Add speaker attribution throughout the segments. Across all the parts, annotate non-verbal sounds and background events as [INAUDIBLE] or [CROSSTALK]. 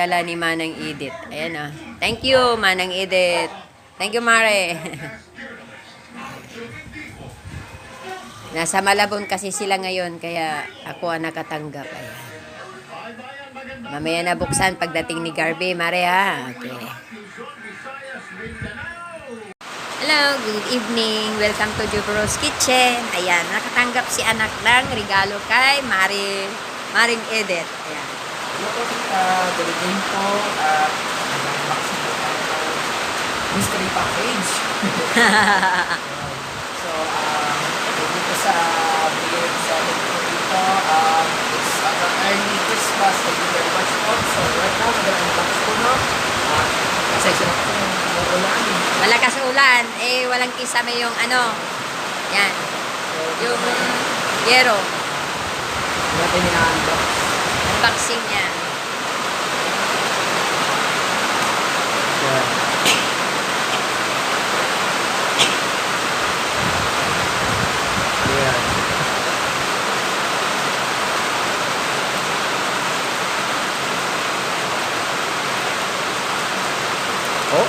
Speaker 1: padala ni Manang Edith. Ayan ah. Thank you, Manang Edith. Thank you, Mare. Nasa Malabon kasi sila ngayon, kaya ako ang nakatanggap. Ayan. Mamaya na buksan pagdating ni Garby, Mare ha. Okay. Hello, good evening. Welcome to Jubros Kitchen. Ayan, nakatanggap si anak ng regalo kay Mari, Maring Edith. Ayan.
Speaker 2: Po, uh, good evening po. Uh, unboxing po mystery package. so, um, dito sa beer selling po dito, um, it's uh, early Christmas. Thank you very much po. So, right now, mag-unbox po, kasi yung umuulan.
Speaker 1: Malakas ulan, eh walang kisame yung ano. Yan,
Speaker 2: So,
Speaker 1: yung yero.
Speaker 2: natin ina-unbox.
Speaker 1: Unboxing niya.
Speaker 2: Yan. Yan. Oh,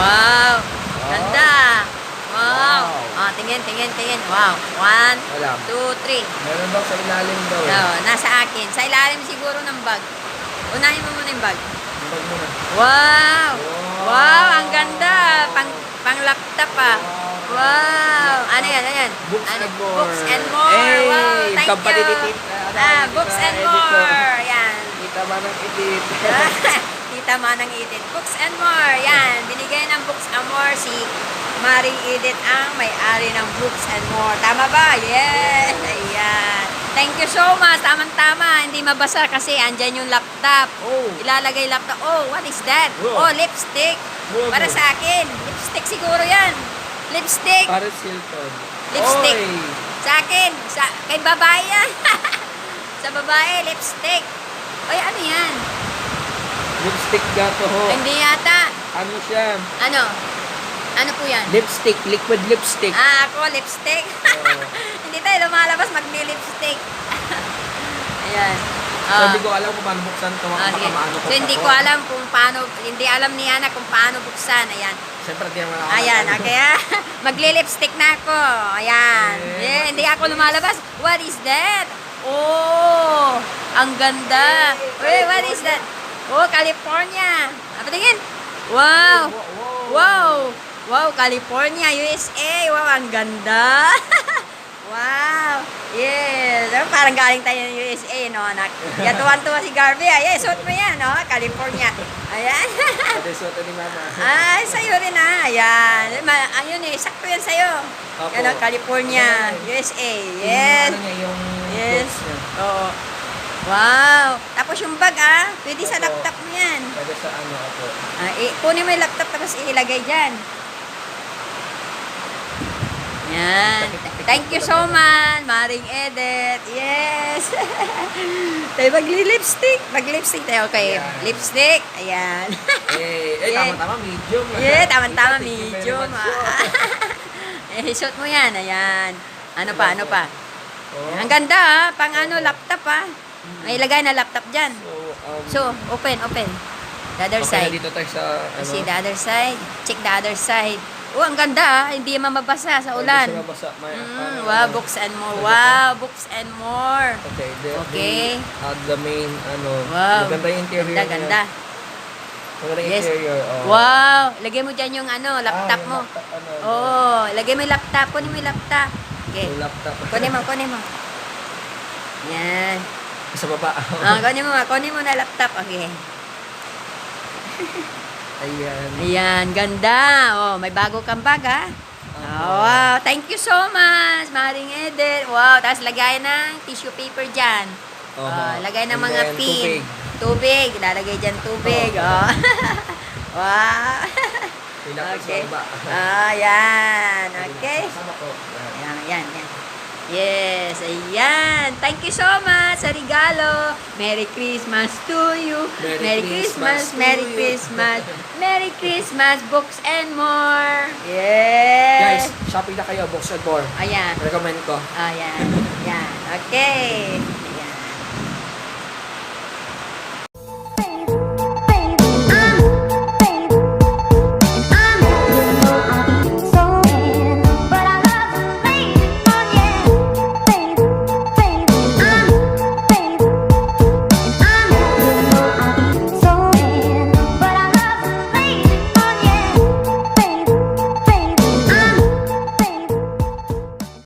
Speaker 1: Wow! Ganda! Wow!
Speaker 2: Wow.
Speaker 1: Oh, tingin, tingin, tingin. Wow. One,
Speaker 2: wala.
Speaker 1: two, three.
Speaker 2: Meron daw sa ilalim daw. eh.
Speaker 1: Oh, nasa akin. Sa ilalim siguro ng bag. Unahin mo muna yung bag.
Speaker 2: Bag mo na.
Speaker 1: Wow!
Speaker 2: Wow.
Speaker 1: Wow! Ang ganda! Pang, pang laptop ah. Wow! Ano yan? Ano yan?
Speaker 2: Books
Speaker 1: ano?
Speaker 2: and more.
Speaker 1: Books and more.
Speaker 2: Hey,
Speaker 1: wow! Thank you.
Speaker 2: Tita, ano,
Speaker 1: ah,
Speaker 2: Tita
Speaker 1: books and more. Yan.
Speaker 2: Kita ba ng edit? [LAUGHS]
Speaker 1: Tita Manang Edith. Books and more. Yan. Binigay ng Books and more si Maring Edith ang may-ari ng Books and more. Tama ba? Yes. Ayan. Thank you so much. Tamang-tama. Hindi mabasa kasi andyan yung laptop.
Speaker 2: oh,
Speaker 1: Ilalagay laptop. Oh, what is that?
Speaker 2: Wow.
Speaker 1: Oh, lipstick.
Speaker 2: Wow.
Speaker 1: Para sa akin. Lipstick siguro yan. Lipstick.
Speaker 2: Paris Hilton.
Speaker 1: Lipstick.
Speaker 2: Oy.
Speaker 1: Sa akin. Sa, kay babae yan. [LAUGHS] sa babae, lipstick. Oy, ano yan?
Speaker 2: Lipstick gato ho.
Speaker 1: Hindi yata.
Speaker 2: Ano siya?
Speaker 1: Ano? Ano po yan?
Speaker 2: Lipstick, liquid lipstick.
Speaker 1: Ah, ako, lipstick.
Speaker 2: Oo. [LAUGHS]
Speaker 1: Hindi tayo lumalabas magli-lipstick. [LAUGHS] Ayan. Ah.
Speaker 2: Sabi ko alam kung paano buksan ito.
Speaker 1: Ah,
Speaker 2: baka
Speaker 1: sige.
Speaker 2: maano ko
Speaker 1: So, hindi ko alam kung paano, hindi alam ni Ana kung paano buksan. Ayan.
Speaker 2: Siyempre, di naman ako.
Speaker 1: Ayan, ah. [LAUGHS] Magli-lipstick na ako. Ayan.
Speaker 2: Eh,
Speaker 1: Yeah, hindi ako lumalabas. What is that? Oh, ang ganda. Wait, what is that? Oh, California. Apa tingin? Wow.
Speaker 2: Wow.
Speaker 1: Wow. Wow, California, USA. Wow, ang ganda. [LAUGHS] wow. Yes. Oh, Parang galing tayo ng USA, no, anak? Yan, tuwan-tuwa si Garvey. Ayan, suot mo yan, no? California. Ayan. [LAUGHS]
Speaker 2: Pati suot ni mama.
Speaker 1: Ay, sa'yo rin ah. Ayan. Ma- ayun eh, sakto yan sa'yo.
Speaker 2: Opo.
Speaker 1: Yan ang California, USA. Yes.
Speaker 2: Yung ano niya, yung
Speaker 1: Yes. Oo. Wow. Tapos yung bag ah, pwede sa
Speaker 2: Opo.
Speaker 1: laptop mo yan.
Speaker 2: Pwede sa ano ako.
Speaker 1: Ah, i- kunin mo yung laptop tapos ilagay dyan. Yan. Thank you so much, Maring Edith. Yes. [LAUGHS] tayo magli-lipstick. Mag-lipstick tayo. Okay.
Speaker 2: Ayan.
Speaker 1: Lipstick. Ayan.
Speaker 2: Eh, [LAUGHS] eh, tama-tama, medium.
Speaker 1: yeah, tama-tama, medium. ah. [LAUGHS] eh, suot mo yan. Ayan. Ano pa, ano pa?
Speaker 2: Oh.
Speaker 1: Ang ganda ah. Pang ano, laptop ah. May ilagay na laptop dyan.
Speaker 2: So, um,
Speaker 1: So, open, open. The other
Speaker 2: okay
Speaker 1: side.
Speaker 2: dito tayo sa, ano,
Speaker 1: See the other side. Check the other side. Oh, ang ganda ah. Hindi mamabasa sa ulan.
Speaker 2: siya mabasa. May,
Speaker 1: Mm, wow,
Speaker 2: ano,
Speaker 1: books and more. Wow, books and more.
Speaker 2: Okay, the,
Speaker 1: Okay.
Speaker 2: The, uh, the main, ano,
Speaker 1: Wow.
Speaker 2: maganda yung interior
Speaker 1: Ganda, ganda.
Speaker 2: Maganda
Speaker 1: Yes.
Speaker 2: interior. Oh.
Speaker 1: Wow. Lagay mo dyan yung ano, laptop
Speaker 2: Ah,
Speaker 1: mo.
Speaker 2: laptop, ano,
Speaker 1: Oh, lagay mo yung laptop. Kunin mo yung laptop. Okay.
Speaker 2: Yung laptop.
Speaker 1: Kunin mo, kunin mo. Yan.
Speaker 2: Sa baba.
Speaker 1: Ah, kunin mo, kunin mo na laptop. Okay. [LAUGHS]
Speaker 2: Ayan.
Speaker 1: Ayan, ganda. Oh, may bago kang bag, ha? Oh, wow, thank you so much, Maring Edith. Wow, tapos lagay ng tissue paper dyan.
Speaker 2: Oho.
Speaker 1: Ah, lagay ng
Speaker 2: And
Speaker 1: mga
Speaker 2: then,
Speaker 1: pin.
Speaker 2: tubig.
Speaker 1: Tubig. Lalagay dyan tubig. Oh. [LAUGHS] wow.
Speaker 2: May laptop
Speaker 1: okay. Ah, yan. Okay.
Speaker 2: Kasama ko. Ayan.
Speaker 1: Yes, ayan. Thank you so much sa regalo. Merry Christmas to you.
Speaker 2: Merry
Speaker 1: Christmas,
Speaker 2: Christmas to
Speaker 1: Merry. Christmas. [LAUGHS] Merry Christmas, books and more. Yes.
Speaker 2: Guys, shopping na kayo, books and more.
Speaker 1: Ayan.
Speaker 2: Recommend ko.
Speaker 1: Ayan. Yan. Okay.